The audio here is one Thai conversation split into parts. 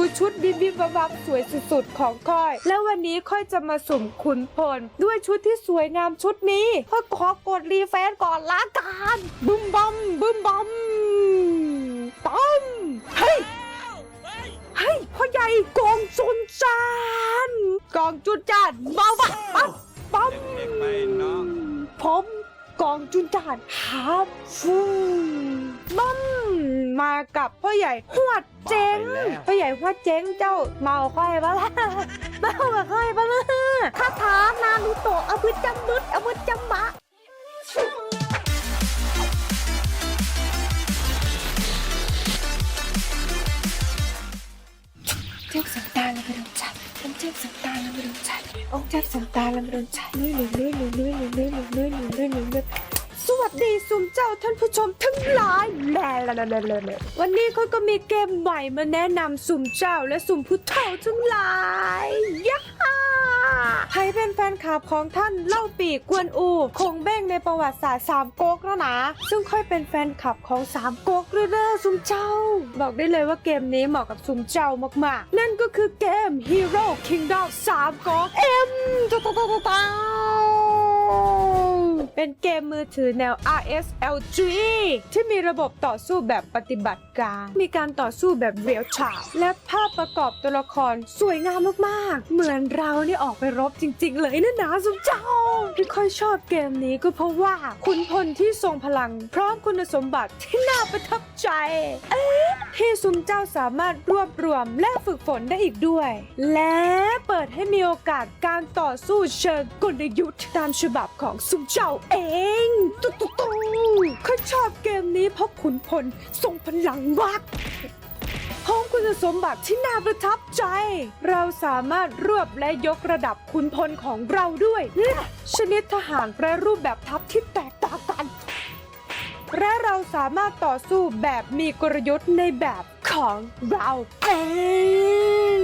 ดูชุดบิบบิบบับสวยสุดๆของค่อย แล้ววันนี้ค่อยจะมาสุ่มขุนพล ด้วยชุดที่สวยงามชุดนี้ก็ขอกดรีเฟซก่อนละกันบึ้มบัมบึ้มบัมตั้มเฮ้ยเฮ้ยพ่อใหญ่กองจุนจานกองจุนจานเบาปะปั๊บปั๊บเด็กๆไปน้องผมกองจุนจานครับฟู บัมมากับพ่อใหญ่หัวดเจ๋งไปแล้วพ่อใหญ่หัวดเจ๋งเจ้าเมาค่อยปะล่ะเมากับค่อยปะล่ะคาถานารูโตะอาวุธจำมึดอาวุธจำบะเจ็บสังตาแล้วมาโดนฉันฉันเจ็บสังตาแล้วมาโดนฉันองค์เจ็บสังตาแล้วมาโดนฉันนี่หนึ่งนี่หนึ่งนี่หนึ่งนี่หนึ่งนี่หนึ่งนี่หนึ่งนี่ส วัสดีสุมเจ้าท่านผู้ชมทั้งหลายแล่แล่แล่แล่แล่วันนี้เขาก็มีเกมใหม่มาแนะนำสุมเจ้าและสุมผู้เฒ่าทั้งหลายยะฮ่าใครเป็นแฟนคลับของท่านเล่าปีกกวนอู คงเบ้งในประวัติศาสตร์สามก๊กแล้วนะ ซึ่งค่อยเป็นแฟนคลับของสามก๊กเลยเด้อสุมเจ้า บอกได้เลยว่าเกมนี้เหมาะกับสุมเจ้ามากๆ นั่นก็คือเกม Hero Kingdom สามก๊ก M ตุ๊ตุ๊ตุ๊ตุ๊ตุ๊ เป็นเกมมือถือแนว RSLG ที่มีระบบต่อสู้แบบปฏิบัติการ มีการต่อสู้แบบเรียลไทม์และภาพประกอบตัวละครสวยงามมากๆ เหมือนเรานี่ออกไปรบจริง ๆ เลยนะนะสุเจ้าที่ค่อยชอบเกมนี้ก็เพราะว่าขุนพลที่ทรงพลัง พร้อมคุณสมบัติที่น่าประทับใจ เอ๊ ที่ซุมเจ้าสามารถรวบรวมและฝึกฝนได้อีกด้วย และเปิดให้มีโอกาสการต่อสู้เชิงกลยุทธ์ตามฉบับของซุมเจ้าเองตุ๊ตุ๊ตุ๊ข้าชอบเกมนี้เพราะขุนพลทรงพลังมากพร้อมคุณสมบัติที่น่าประทับใจ เราสามารถรวบและยกระดับคุณพลของเราด้วยและชนิดทหารแปรรูปแบบทัพที่แตกต่างกัน และเราสามารถต่อสู้แบบมีกลยุทธ์ในแบบของเราเอง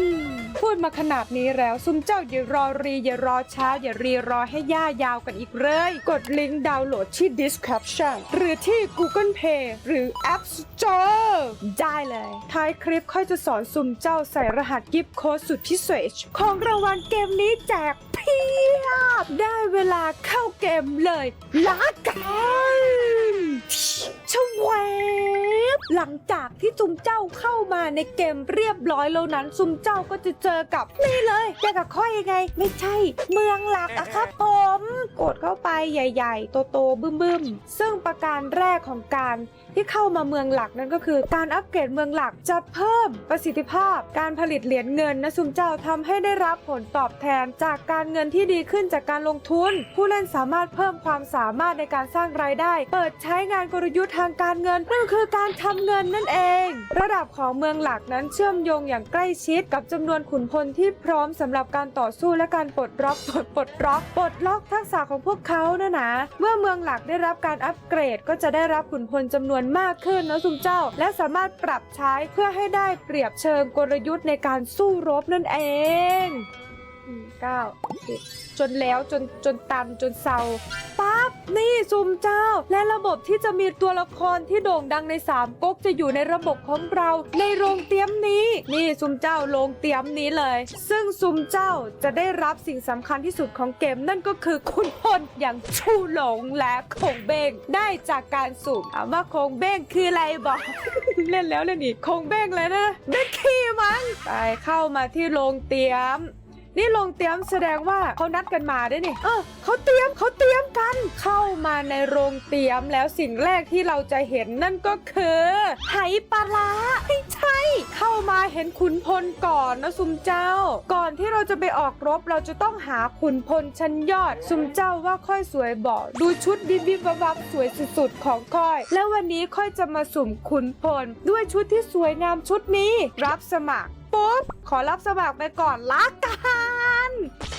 พูดมาขนาดนี้แล้วซุมเจ้าอย่ารอรี อย่ารอช้า อย่ารีรอให้ย่ายาวกันอีกเลย กดลิงก์ดาวน์โหลดที่ description หรือที่ Google Play หรือ App Store ได้เลย ท้ายคลิปค่อยจะสอนซุมเจ้าใส่รหัสกิฟต์โค้ดสุดพิเศษ ของรางวัลเกมนี้แจกเพียบ ได้เวลาเข้าเกมเลยลากันชวบหลังจากที่ซุมเจ้าเข้ามาในเกมเรียบร้อยแล้วนั้น ซุมเจ้าก็จะเจอกับนี่เลยเจอกับค่อยยังไง ไม่ใช่ เมืองหลักอะครับผม กดเข้าไปใหญ่ ๆ โตๆบึ้มๆซึ่งประการแรกของการ ที่เข้ามาเมืองหลักนั่นก็คือ การอัปเกรดเมืองหลักจะเพิ่มประสิทธิภาพ การผลิตเหรียญเงินนะซุมเจ้าทำให้ได้รับผลตอบแทน จากการเงินที่ดีขึ้นจากการลงทุน ผู้เล่นสามารถเพิ่มความสามารถในการสร้างรายได้ เปิดใช้งานกลยุทธ์ทางการเงินนั่นคือการทำเงินนั่นเอง ระดับของเมืองหลักนั้นเชื่อมโยงอย่างใกล้ชิดกับจำนวนขุนพลที่พร้อมสำหรับการต่อสู้และการปลดล็อกปลดปลดล็อกปลดล็อกทักษะของพวกเขานะนะเมื่อเมืองหลักได้รับการอัปเกรดก็จะได้รับขุนพลจำนวนมากขึ้นนะซุมเจ้า และสามารถปรับใช้เพื่อให้ได้เปรียบเชิงกลยุทธ์ในการสู้รบนั่นเอง เก้าสิบจนแล้วจนจนตันจนเซาปั๊บนี่ซุมเจ้า และระบบที่จะมีตัวละครที่โด่งดังในสามก๊กจะอยู่ในระบบของเราในโรงเตรียมนี้ นี่ซุมเจ้าโรงเตรียมนี้เลย ซึ่งซุมเจ้าจะได้รับสิ่งสำคัญที่สุดของเกม นั่นก็คือคุณพลอย่างชูหลงและคงเบงได้จากการสุ่มถามว่าคงเบงคืออะไรบอกเล่นแล้วเล่นอีกคงเบ้งเลยนะได้ขี้มั้งไปเข้ามาที่โรงเตรียม นี่โรงเตรียมแสดงว่าเขานัดกันมาได้นี่เออเขาเตรียมเขาเตรียมกัน เข้ามาในโรงเตรียมแล้วสิ่งแรกที่เราจะเห็นนั่นก็คือไหปลาร้าไม่ใช่เข้ามาเห็นขุนพลก่อนนะซุมเจ้า ก่อนที่เราจะไปออกรบเราจะต้องหาขุนพลชั้นยอด ซุมเจ้าว่าค่อยสวยบอกดูชุดบิบบิบบับสวยสุดๆของค่อย แล้ววันนี้ค่อยจะมาสุ่มขุนพล ด้วยชุดที่สวยงามชุดนี้ รับสมัครปุ๊บขอรับสมัครไปก่อนละกัน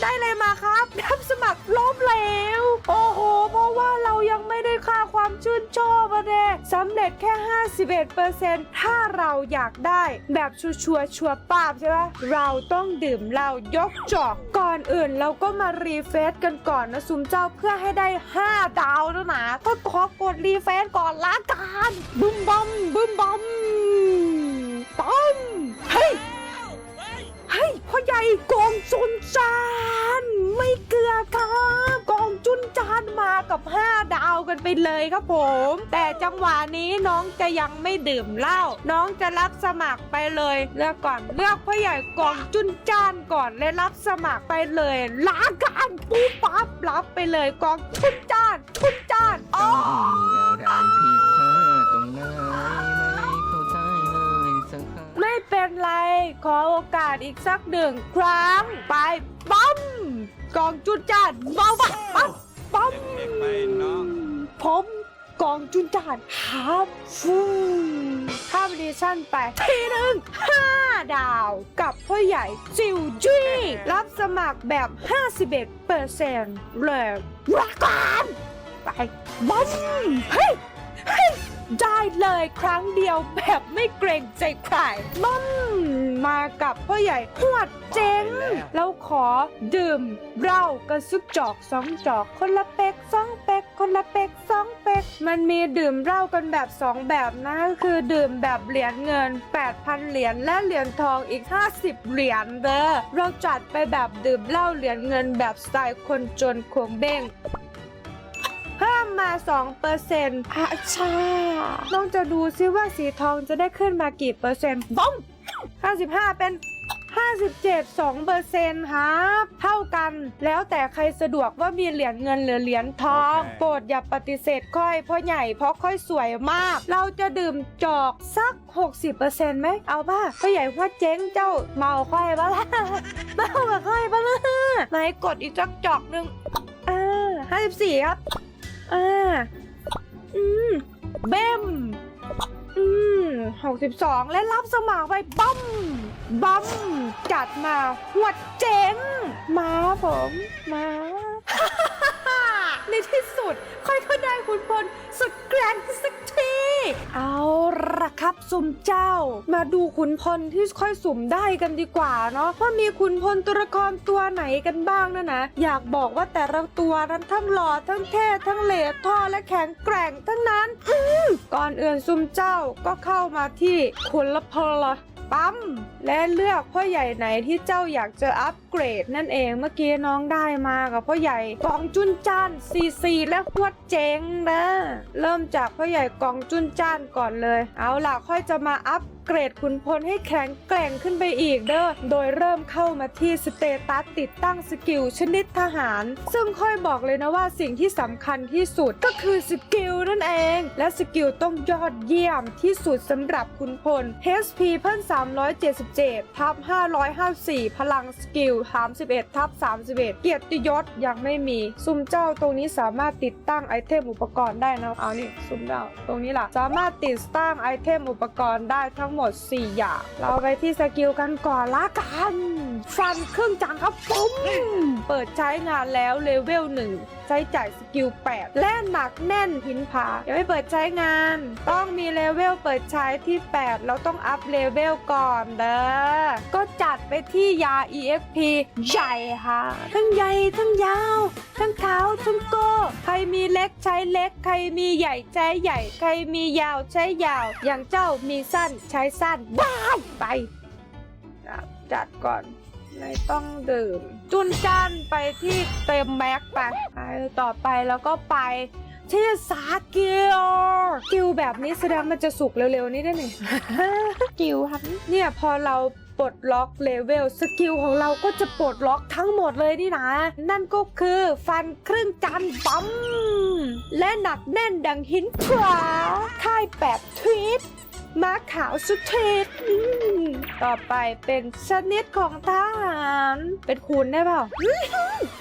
ได้เลยมาครับรับสมัครล้มเหลวโอ้โห เพราะว่าเรายังไม่ได้ค่าความชื่นชอบอะเดสำเร็จแค่ 51%ถ้าเราอยากได้แบบชัวร์ชัวร์ชัวร์ปาบใช่ไหมเราต้องดื่มเหล้ายกจอกก่อนอื่นเราก็มารีเฟซกันก่อนนะซุมเจ้าเพื่อให้ได้ 5 ดาวแล้วนะก็ขอกดรีเฟซก่อนละกันบึ้มบอมบึ้มบอมต้อมานมากับ 5 ดาวกันไปเลยครับผม แต่จังหวะนี้น้องจะยังไม่ดื่มเหล้าน้องจะรับสมัครไปเลยเลือกก่อนเลือกพ่อใหญ่กองจุนจานก่อนและรับสมัครไปเลยลาการปูปั๊บรับไปเลยกองจุนจานจุนจานอ๋อต้องอะไรผิดพลาดตรงไหนไม่เข้าใจเลยสักครั้งไม่เป็นไร ขอโอกาสอีกสักหนึ่งครั้ง ไป ปั๊มกองจุนจานเบาปะ ปั๊มเล็กๆไปน้อง ผมกองจุนจานฮับฟูข้ามดิชั่นไป ทีหนึ่งห้าดาว กับพ่อใหญ่จิวจี้ รับสมัครแบบ 51เปอร์เซ็นต์เลยรักกันไปบ๊มเฮ้ยเฮ้ย ได้เลยครั้งเดียวแบบไม่เกรงใจใครบัมมากับพ่อใหญ่หวดเจ๋งแล้วขอดื่มเหล้ากันสักจอกสองจอก คนละเป๊กสองเป๊กคนละเป๊กสองเป๊กมันมีดื่มเหล้ากันแบบสองแบบนะก็คือดื่มแบบเหรียญเงิน 8,000 เหรียญและเหรียญทองอีก 50 เหรียญเด้อเราจัดไปแบบดื่มเหล้าเหรียญเงินแบบสไตล์คนจนควงเบ้งเพิ่มมา 2เปอร์เซ็นต์อาชาน้องจะดูซิว่าสีทองจะได้ขึ้นมากี่เปอร์เซ็นต์บ้อง55 เป็น 57 2เปอร์เซ็นต์ครับ เท่ากันแล้วแต่ใครสะดวกว่ามีเหรียญเงินหรือเหรียญทองโอเคโปรดอย่าปฏิเสธค่อยเพราะใหญ่เพราะค่อยสวยมาก เราจะดื่มจอกสัก 60%ไหมเอาป่ะพ่อใหญ่ว่าเจ๊งเจ้าเมาค่อยปะล่ะเมากับค่อยปะล่ะไหนกดอีกจักจอกหนึ่งอ่า54 ครับ อ่าอืมเบ้มอืมหกสิบสองและรับสมัครไปบัมบัมจัดมาหัวดเจ๋งมาผมมาในที่สุดค่อยก็ได้คุณพลสุดแกรนด์สักที เอาละครับสุ่มเจ้า มาดูขุนพลที่ค่อยสุ่มได้กันดีกว่าเนาะว่ามีขุนพลตัวละครตัวไหนกันบ้างนะนะ อยากบอกว่าแต่ละตัวนั้นทั้งหล่อทั้งเท่ทั้งเหลวท่อและแข็งแกร่งทั้งนั้นก่อนอื่นซุ่มเจ้าก็เข้ามาที่ขุนละพล ปั๊ม และเลือกพ่อใหญ่ไหนที่เจ้าอยากจะอัปเกรดนั่นเองเมื่อกี้น้องได้มากับพ่อใหญ่กองจุนจานซีซีและหวดเจงนะ เริ่มจากพ่อใหญ่กองจุนจานก่อนเลย เอาล่ะค่อยจะมาอัป เกรดขุนพลให้แข็งแกร่งขึ้นไปอีกเด้อ โดยเริ่มเข้ามาที่สเตตัสติดตั้งสกิลชนิดทหาร ซึ่งค่อยบอกเลยนะว่าสิ่งที่สำคัญที่สุดก็คือสกิลนั่นเอง และสกิลต้องยอดเยี่ยมที่สุดสำหรับขุนพล HP เพิ่ม377 ทับ 554 พลังสกิล 31 ทับ 31 เกียรติยศยังไม่มี ซุ่มเจ้าตรงนี้สามารถติดตั้งไอเทมอุปกรณ์ได้นะ เอานี่ซุ่มเจ้าตรงนี้ล่ะ สามารถติดตั้งไอเทมอุปกรณ์ได้ทั้งหมด 4 อย่าง เราไปที่สกิลกันก่อนละกัน ฟันเครื่องจักรครับปุ้มเปิดใช้งานแล้วเลเวลหนึ่ง ใช้จ่ายสกิล 8 และหนักแน่นหินผายังไม่เปิดใช้งาน ต้องมีเลเวลเปิดใช้ที่ 8 เราต้องอัพเลเวลก่อนเด้อ ก็จัดไปที่ยา EXP ใหญ่ค่ะ ทั้งใหญ่ทั้งยาว ทั้งขาวทั้งโกใครมีเล็กใช้เล็ก ใครมีใหญ่ใช้ใหญ่ ใครมียาวใช้ยาว อย่างเจ้ามีสั้นใช้สั้นบ้ายไปจัดก่อน ไม่ต้องดื่ม จุนจันไปที่เต็มแม็กไปไปต่อไปแล้วก็ไปที่สากิลกิลแบบนี้แสดงมันจะสุกเร็วๆ นี้ได้ไหมกิลครับ เนี่ยพอเราปลดล็อกเลเวลสกิลของเราก็จะปลดล็อกทั้งหมดเลยนี่นะ นั่นก็คือฟันครึ่งจันทร์ปั๊มและหนักแน่นดังหินผาค่ายแปดทวีต ม้าขาวสุดเทพต่อไปเป็นชนิดของทหาร เป็นคุณได้เปล่า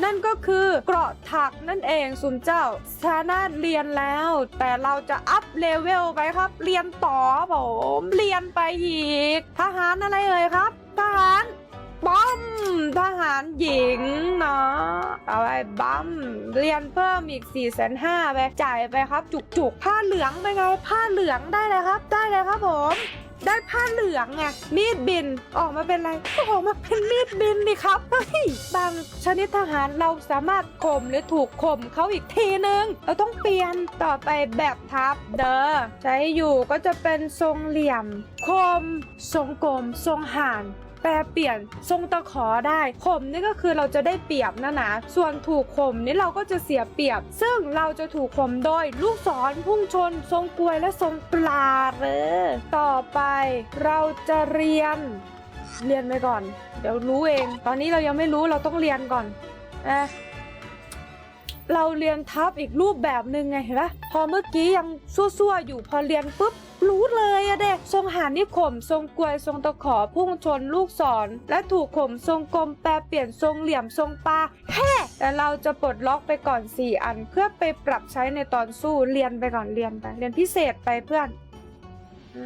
นั่นก็คือเกราะถักนั่นเองสุนเจ้าชานาเรียนแล้ว แต่เราจะอัพเลเวลไปครับ เรียนต่อผม เรียนไปอีก ทหารอะไรเอ่ยครับ ทหาร ป้อมทหารหญิงเนาะเอาไปบัมเรียนเพิ่มอีก4ี่แสนห้าไปจ่ายไปครับ จุกๆ ผ้าเหลืองไปไง ผ้าเหลืองได้เลยครับ ได้เลยครับผมได้ผ้าเหลืองไงมีดบินออกมาเป็นอะไรก็ออกมาเป็นมีดบินนี่ครับเฮ้ยบางชนิดทหารเราสามารถข่มหรือถูกข่มเขาอีกทีนึง เราต้องเปลี่ยนต่อไปแบบทับเด้อใช้อยู่ก็จะเป็นทรงเหลี่ยมคมทรงกลมทรงห่าน แปรเปลี่ยนทรงตะขอได้ข่มนี่ก็คือเราจะได้เปรียบนะนะส่วนถูกข่มนี่เราก็จะเสียเปรียบ ซึ่งเราจะถูกข่มโดยลูกศรพุ่งชน ทรงกลวยและทรงปลาเออต่อไปเราจะเรียน เรียนไปก่อน เดี๋ยวรู้เอง ตอนนี้เรายังไม่รู้เราต้องเรียนก่อนอะ เราเรียนทับอีกรูปแบบหนึ่งไงเห็นปะพอเมื่อกี้ยังซั่วๆอยู่พอเรียนปุ๊บรู้เลยอะเด็กทรงหานิข่มทรงกลวยทรงตะขอพุ่งชนลูกศร และถูกข่มทรงกลมแปรเปลี่ยนทรงเหลี่ยมทรงปลาแฮ่แต่เราจะปลดล็อกไปก่อน 4 อัน เพื่อไปปรับใช้ในตอนสู้เรียนไปก่อนเรียนไปเรียนพิเศษไปเพื่อนอ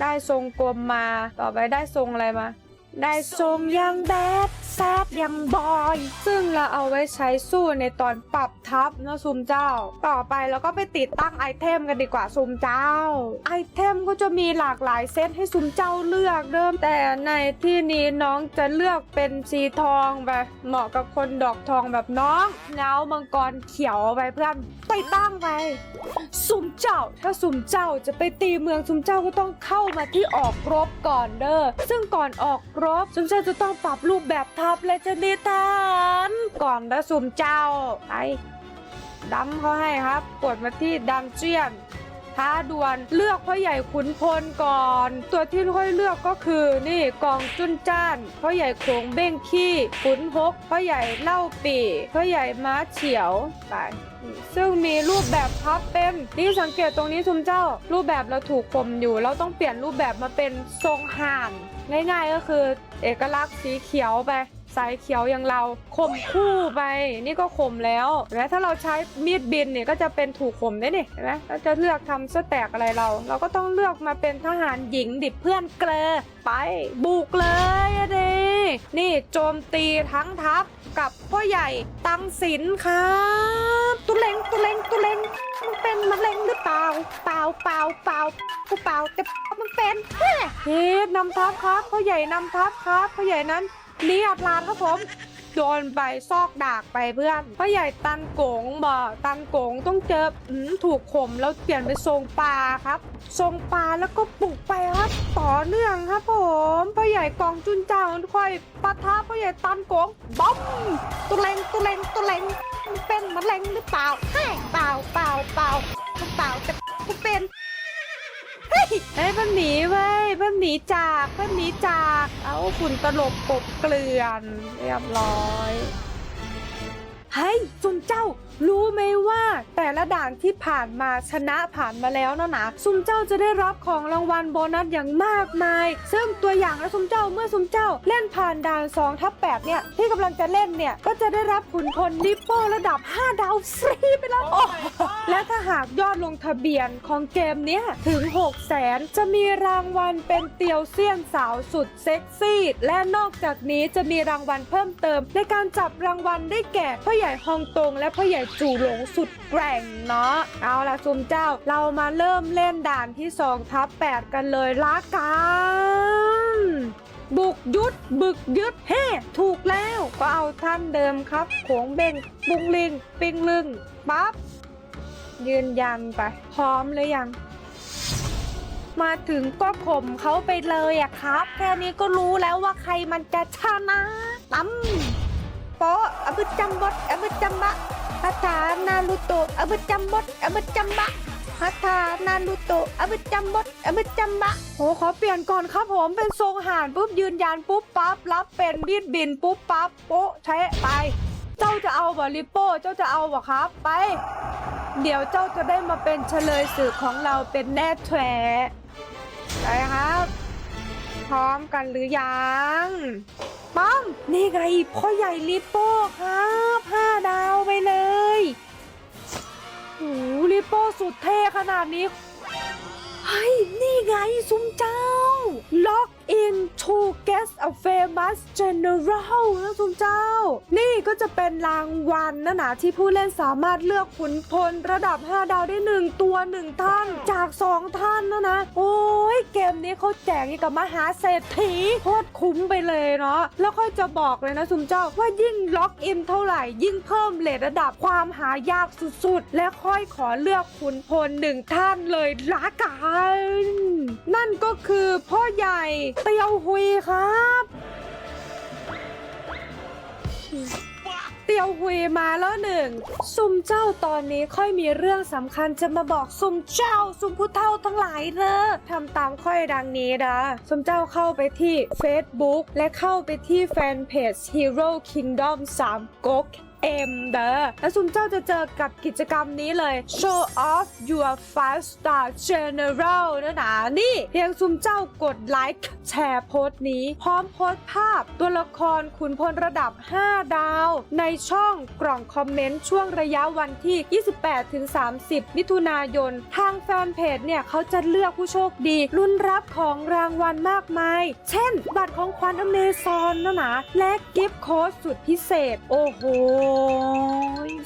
ได้ทรงกลมมาต่อไปได้ทรงอะไรมา ได้ทรงยังแบดแซดยังบอย ซึ่งเราเอาไว้ใช้สู้ในตอนปรับทับนะซุมเจ้า ต่อไปเราก็ไปติดตั้งไอเทมกันดีกว่าซุมเจ้า ไอเทมก็จะมีหลากหลายเซตให้ซุมเจ้าเลือกเริ่มแต่ในที่นี้น้องจะเลือกเป็นสีทองไปเหมาะกับคนดอกทองแบบน้องเงามังกรเขียวไปเพื่อนติดตั้งไปซุมเจ้า ถ้าซุมเจ้าจะไปตีเมืองซุมเจ้าก็ต้องเข้ามาที่ออกรบก่อนเด้อซึ่งก่อนออกรบซุมเจ้าจะต้องปรับรูปแบบทัพและชนิดฐาน ก่อนนะซุมเจ้าไอ้ดำเขาให้ครับ กดมาที่ดันเจียน ท้าดวลเลือกพ่อใหญ่ขุนพลก่อน ตัวที่ค่อยเลือกก็คือนี่กองจุนจ้านพ่อใหญ่โขงเบ้งขี้ขุนฮกพ่อใหญ่เล่าปีพ่อใหญ่ม้าเฉียวไปซึ่งมีรูปแบบพับเป็นนี่สังเกตตรงนี้ทุมเจ้า รูปแบบเราถูกข่มอยู่ เราต้องเปลี่ยนรูปแบบมาเป็นทรงห่านง่ายๆก็คือเอกลักษณ์สีเขียวไป สายเขียวอย่างเราข่มคู่ไปนี่ก็ข่มแล้วและถ้าเราใช้มีดบินเนี่ยก็จะเป็นถูกข่มได้นี่เห็นไหมเราจะเลือกทำสแต็กอะไรเรา เราก็ต้องเลือกมาเป็นทหารหญิงดิบเพื่อนเกลอไปบุกเลยอะเดนี่โจมตีทั้งทัพกับพ่อใหญ่ตังสินครับตุเลงตุเลงตุเลงมันเป็นมะเร็งหรือเปล่า เปล่าเปล่าเปล่ากูเปล่าแต่มันเป็นเฮ้เฮ้นำทัพครับพ่อใหญ่นำทัพครับพ่อใหญ่นั้น นี่อัดลานครับผม โดนไปซอกดากไปเพื่อนพ่อใหญ่ตันโกงบ่ตันโกงต้องเจออถูกข่มแล้วเปลี่ยนเป็นทรงปลาครับ ทรงปลาแล้วก็ปลุกไปครับ ต่อเนื่องครับผมพ่อใหญ่กองจุนเจ้าค่อยปะทะพ่อใหญ่ตันโกงบ๊อมตุเลงตุเลงตุเลงเป็นมะเร็งหรือเปล่าให้เปล่าเปล่าเปล่าเปล่าแต่กูเป็น ฮ้ยเฮ้ยเพิ่นหนีเว้ยบ้านหนีจากบ้านหนีจาก เอาฝุ่นตลบกบเกลื่อนเรียบร้อย เฮ้ยซุนเจ้ารู้ไหมว่าแต่ละด่านที่ผ่านมาชนะผ่านมาแล้วนะนะซุมเจ้าจะได้รับของรางวัลโบนัสอย่างมากมาย ซึ่งตัวอย่างนะซุมเจ้าเมื่อซุมเจ้าเล่นผ่านด่าน2ทับ8เนี่ยที่กำลังจะเล่นเนี่ยก็จะได้รับขุนพลลิปโป้ระดับ 5 ดาวฟรีไปแล้วและถ้าหากยอดลงทะเบียนของเกมเนี้ยถึง6แสนจะมีรางวัลเป็นเตียวเซียนสาวสุดเซ็กซี่ และนอกจากนี้จะมีรางวัลเพิ่มเติม ในการจับรางวัลได้แก่พ่อใหญ่ฮองตงและพ่อใหญ่จู่หลงสุดแกร่งเนาะเอาละซุมเจ้าเรามาเริ่มเล่นด่านที่2ทับ8กันเลยละกันบุกยุดบึกยึดเฮ่ถูกแล้วก็เอาท่านเดิมครับโขงเบงบุงลิง ปิงลึงปั๊บยืนยันไป พร้อมหรือยังมาถึงก็ข่มเขาไปเลยอะครับ แค่นี้ก็รู้แล้วว่าใครมันจะชนะตั้มโปะอบึจัมบดอบึจัมบะ คาถานารูโตะอบจัมบดอบจัมบะคาถานารูโตะอบจัมบดอบจัมบะโหขอเปลี่ยนก่อนครับผมเป็นทรงห่านปุ๊บยืนยันปุ๊บปั๊บรับเป็นบีดบินปุ๊บปั๊บโปะใช้ไป เจ้าจะเอาบ่ลิโป้เจ้าจะเอาบ่ครับไป เดี๋ยวเจ้าจะได้มาเป็นเฉลยสื่อของเราเป็นแน่แท้ไปครับ พร้อมกันหรือยัง ป้อม นี่ไงพ่อใหญ่ลิปโป้ครับห้าดาวไปเลยโอ้โหลิปโป้สุดเท่ขนาดนี้ เฮ้ย นี่ไงซุ้มเจ้า ล็อกอิน to get a famous general นะซุ้มเจ้า นี่ก็จะเป็นรางวัลนะนะที่ผู้เล่นสามารถเลือกขุนพลระดับ 5 ดาวได้ 1 ตัว 1 ท่านจาก 2 ท่านนะนะ โอ้ยเกมนี้เขาแจกอย่กับมหาเศรษฐีโคตรคุ้มไปเลยเนาะแล้วค่อยจะบอกเลยนะซุมเจ้าว่ายิ่งล็อกอินเท่าไหร่ ยิ่งเพิ่มเลทระดับความหายากสุดๆ และค่อยขอเลือกขุนพลหนึ่งท่านเลยละกัน นั่นก็คือพ่อใหญ่เตียวหุยครับ เตียวหุยมาแล้วหนึ่ง ซุมเจ้าตอนนี้ค่อยมีเรื่องสำคัญจะมาบอกซุมเจ้า ซุมผู้เฒ่าทั้งหลายเด้อทำตามค่อยดังนี้นะซุมเจ้าเข้าไปที่ Facebook และเข้าไปที่แฟนเพจ Hero Kingdom 3ก๊ก M เด้อแล้วซุมเจ้าจะเจอกับกิจกรรมนี้เลย Show off your five star general นะนะนี่เพียงซุมเจ้ากดไลค์แชร์โพสต์นี้ พร้อมโพสต์ภาพตัวละครขุนพลระดับ 5 ดาว ในช่องกล่องคอมเมนต์ช่วงระยะวันที่ 28-30 มิถุนายน ทางแฟนเพจเนี่ยเขาจะเลือกผู้โชคดีรุ่นรับของรางวัลมากมาย เช่น บัตรของขวัญอเมซอนนะนะและกิฟต์โค้ดสุดพิเศษ โอ้โห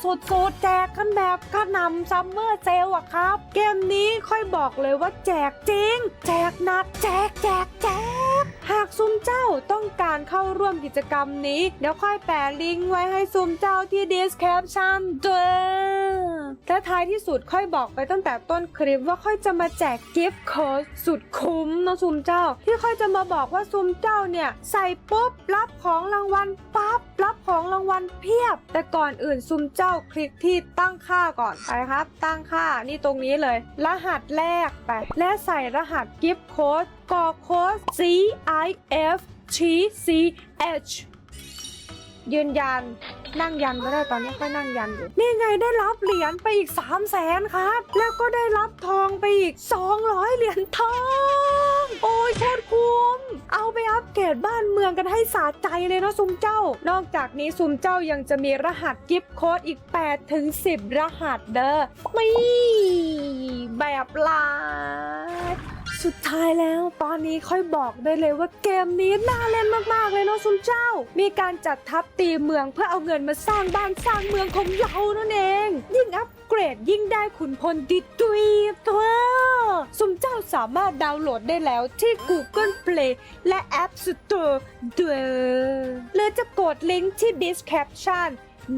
สุดๆ แจกกันแบบกระหนำซัมเมอร์เซลอะครับ เกมนี้ค่อยบอกเลยว่าแจกจริง แจกหนักแจกแจกแจก หากซุมเจ้าต้องการเข้าร่วมกิจกรรมนี้ เดี๋ยวค่อยแปะลิงก์ไว้ให้ซุมเจ้าที่ description ด้วย และท้ายที่สุดค่อยบอกไปตั้งแต่ต้นคลิปว่าค่อยจะมาแจกกิฟต์โค้ดสุดคุ้มนะซุมเจ้า ที่ค่อยจะมาบอกว่าซุมเจ้าเนี่ย ใส่ปุ๊บรับของรางวัลปั๊บรับของรางวัลเพียบ แต่ก่อนอื่นซุมเจ้าคลิกที่ตั้งค่าก่อนไปครับ ตั้งค่านี่ตรงนี้เลย รหัสแรกไปและใส่รหัสกิฟต์โค้ดกอโค้ด C I F T C H ยืนยันนั่งยันก็ได้ตอนนี้ค่อยนั่งยันอยู่ นี่ไงได้รับเหรียญไปอีก 3 0 0แสนครับ แล้วก็ได้รับทองไปอีก 200 เหรียญทอง โอ้ยโคตรคุ้ม เอาไปอัปเกรดบ้านเมืองกันให้สาใจเลยนะซุมเจ้า นอกจากนี้ซุมเจ้ายังจะมีรหัสกิฟต์โค้ดอีก8ถึง10 รหัสเด้อไม่แบบลาย สุดท้ายแล้วตอนนี้ค่อยบอกได้เลยว่าเกมนี้น่าเล่นมากๆเลยเนาะซุมเจ้า มีการจัดทัพตีเมืองเพื่อเอาเงินมาสร้างบ้านสร้างเมืองของเรานั่นเอง ยิ่งอัปเกรดยิ่งได้ขุนพลดิดุยตัวซุมเจ้าสามารถดาวน์โหลดได้แล้วที่ Google Play และ App Store ด้วยหรือจะกดลิงก์ที่ description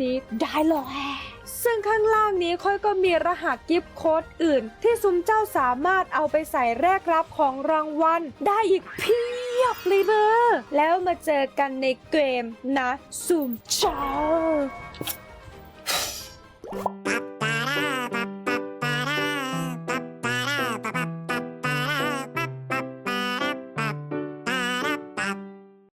นี้ได้เลย ซึ่งข้างล่างนี้ค่อยก็มีรหัสกิฟต์โค้ดอื่น ที่ซุ้มเจ้าสามารถเอาไปใส่แรกรับของรางวัลได้อีกเพียบเลยเบอร์แล้วมาเจอกันในเกมนะ ซุ้มเจ้า